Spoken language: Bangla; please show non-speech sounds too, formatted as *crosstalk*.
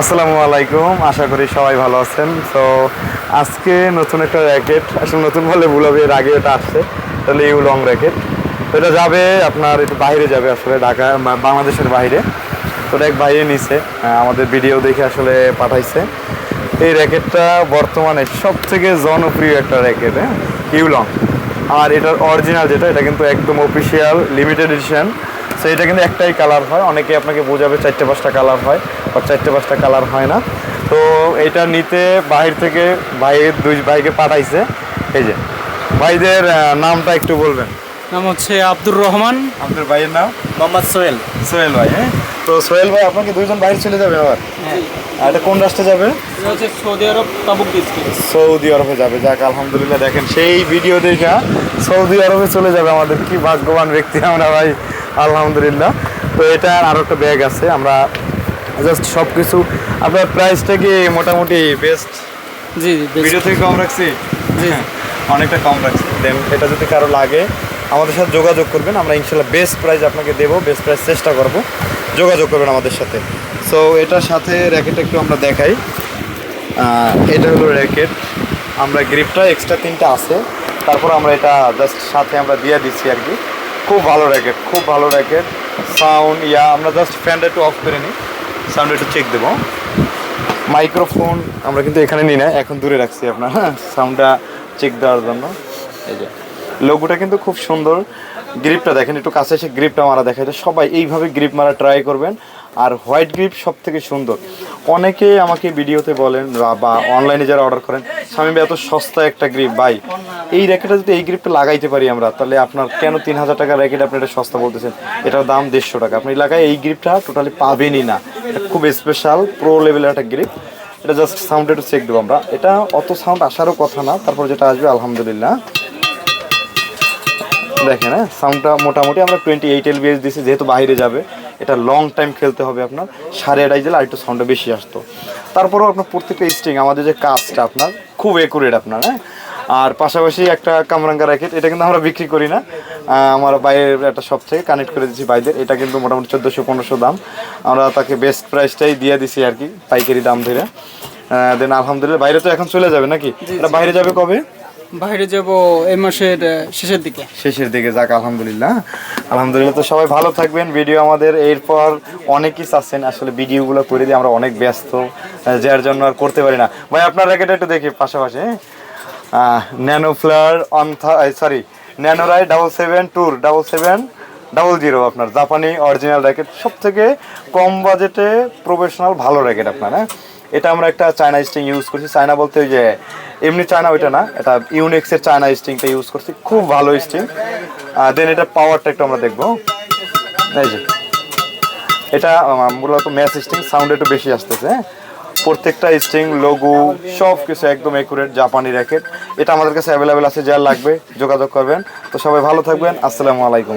আসসালামু আলাইকুম, আশা করি সবাই ভালো আছেন। তো আজকে নতুন একটা র্যাকেট আসলে নতুন বলে ভুল হবে, এর আগে এটা আসছে। তাহলে ইউ লং র্যাকেট তো এটা যাবে আপনার একটু বাইরে যাবে আসলে ঢাকা বাংলাদেশের বাইরে। তো এক বাইরে নিছে আমাদের ভিডিও দেখে আসলে পাঠাইছে। এই র্যাকেটটা বর্তমানে সব থেকে জনপ্রিয় একটা র্যাকেট হ্যাঁ? ইউলং আর এটার অরিজিনাল যেটা, এটা কিন্তু একদম অফিসিয়াল লিমিটেড এডিশন সো এটা কিন্তু একটাই কালার হয়। অনেকে আপনাকে বোঝাবে চারটে পাঁচটা কালার হয় বা চারটে পাঁচটা কালার হয় না। তো এটা নিতে বাহির থেকে ভাইয়ের দুই ভাইকে পাঠাইছে। এই যে ভাইদের নামটা একটু বলবেন। নাম হচ্ছে আব্দুর রহমান। আপনার ভাইয়ের নাম? মোহাম্মদ সোহেল। সোহেল ভাই হ্যাঁ? তো সোহেল ভাই আপনাকে দুইজন বাইরে চলে যাবে আবার? আর এটা কোন রাষ্ট্রে যাবে? সৌদি আরব তাবুক সৌদি আরবে যাবে। যাক আলহামদুলিল্লাহ দেখেন সেই ভিডিও দেখা সৌদি আরবে চলে যাবে আমাদের। কি ভাগ্যবান ব্যক্তি আমরা ভাই। আলহামদুলিল্লাহ। তো এটা আরও একটা ব্যাগ আছে আমরা জাস্ট সব কিছু আপনার প্রাইসটা কি মোটামুটি বেস্ট জি ভিডিও থেকে কম রাখছি? জি। *laughs* অনেকটা কম রাখছি। দেন এটা যদি কারও লাগে আমাদের সাথে যোগাযোগ করবেন আমরা ইনশাল্লাহ বেস্ট প্রাইস আপনাকে দেবো বেস্ট প্রাইস চেষ্টা করব। যোগাযোগ করবেন আমাদের সাথে। সো এটার সাথে র্যাকেট একটু আমরা দেখাই। এটা হলো র্যাকেট আমরা গ্রিপটা এক্সট্রা তিনটা আছে। তারপর আমরা এটা জাস্ট সাথে আমরা দিয়ে দিচ্ছি আর কি। খুব ভালো র্যাকেট খুব ভালো র্যাকেট সাউন্ড ইয়া, আমরা জাস্ট ফ্যানটা একটু অফ করে নিই। সাউন্ড একটু চেক দেবো। মাইক্রোফোন আমরা কিন্তু এখানে নিই না, এখন দূরে রাখছি আপনার হ্যাঁ? সাউন্ডটা চেক দেওয়ার জন্য। এই যে লোগোটা কিন্তু খুব সুন্দর। গ্রিপটা দেখেন, একটু কাছে এসে গ্রিপটা মারা দেখা যায় সবাই এইভাবে গ্রিপ মারা ট্রাই করবেন। আর হোয়াইট গ্রিপ সব থেকে সুন্দর। অনেকে আমাকে ভিডিওতে বলেন বা- অনলাইনে যারা অর্ডার করেন, স্বামী এত সস্তা একটা গ্রিপ, ভাই, এই র্যাকেটটা যদি এই গ্রিপটা লাগাইতে পারি আমরা, তাহলে আপনার কেন তিন হাজার টাকার র্যাকেট আপনি এটা সস্তা বলতেছেন? এটার দাম দেড়শো টাকা। আপনি এলাকায় এই গ্রিপটা টোটালি পাবেনই না। খুব স্পেশাল প্রো লেভেলের একটা গ্রিপ। এটা জাস্ট সাউন্ড একটু চেক দেবো আমরা। এটা অত সাউন্ড আসারও কথা না, তারপর যেটা আসবে, আলহামদুলিল্লাহ। দেখেন হ্যাঁ সাউন্ডটা মোটামুটি আমরা টোয়েন্টি এইট এল বিএস দিয়েছি যেহেতু বাইরে যাবে। এটা লং টাইম খেলতে হবে আপনার। সাড়ে আড়াই দিলে আরেকটু সাউন্ডটা বেশি আসতো। তারপরেও আপনার প্রত্যেকটা স্ট্রিং আমাদের যে কাজটা আপনার খুব একুরেট আপনার হ্যাঁ? আর পাশাপাশি একটা কামরাঙ্গা র্যাকেট এটা কিন্তু আমরা বিক্রি করি না। আমার বাইরের একটা শপ থেকে কানেক্ট করে দিচ্ছি বাইদের এটা কিন্তু মোটামুটি চোদ্দোশো পনেরোশো দাম। আমরা তাকে বেস্ট প্রাইসটাই দিয়ে দিছি আর কি পাইকারি দাম ধরে। দেন আলহামদুলিল্লাহ বাইরে তো এখন চলে যাবে নাকি? এটা বাইরে যাবে কবে? বাইরে যাব এই মাসের শেষের দিকে। শেষের দিকে যাক, আলহামদুলিল্লাহ। আলহামদুলিল্লাহ, তো সবাই ভালো থাকবেন। ভিডিও আমাদের এরপর অনেকই চাচ্ছেন, আসলে ভিডিওগুলো করে দিয়ে আমরা অনেক ব্যস্ত যার জন্য আর করতে পারি না। ভাই, আপনার র্যাকেট একটু দেখি, পাশাপাশি Nanoflare on sorry Nanoray double seven tour, double seven, double zero আপনার, জাপানি অরিজিনাল র্যাকেট সব থেকে কম বাজেটে প্রফেশনাল ভালো র্যাকেট আপনার হ্যাঁ? এটা আমরা একটা চায়না স্টিং ইউজ করছি। চায়না বলতে যে, এমনি চায়না ওইটা না, এটা ইউনিক্সের চায়না স্টিংটা ইউজ করছি। খুব ভালো স্টিং দেন এটা পাওয়ারটা একটু আমরা দেখব। এই যে, এটা মূলত ম্যাচ স্টিং সাউন্ড একটু বেশি আসতেছে। হ্যাঁ প্রত্যেকটা স্টিং লোগো সব কিছু একদম একুরেট জাপানি র্যাকেট এটা আমাদের কাছে অ্যাভেলেবেল আছে যার লাগবে, যোগাযোগ করবেন। তো সবাই ভালো থাকবেন। আসসালামু আলাইকুম।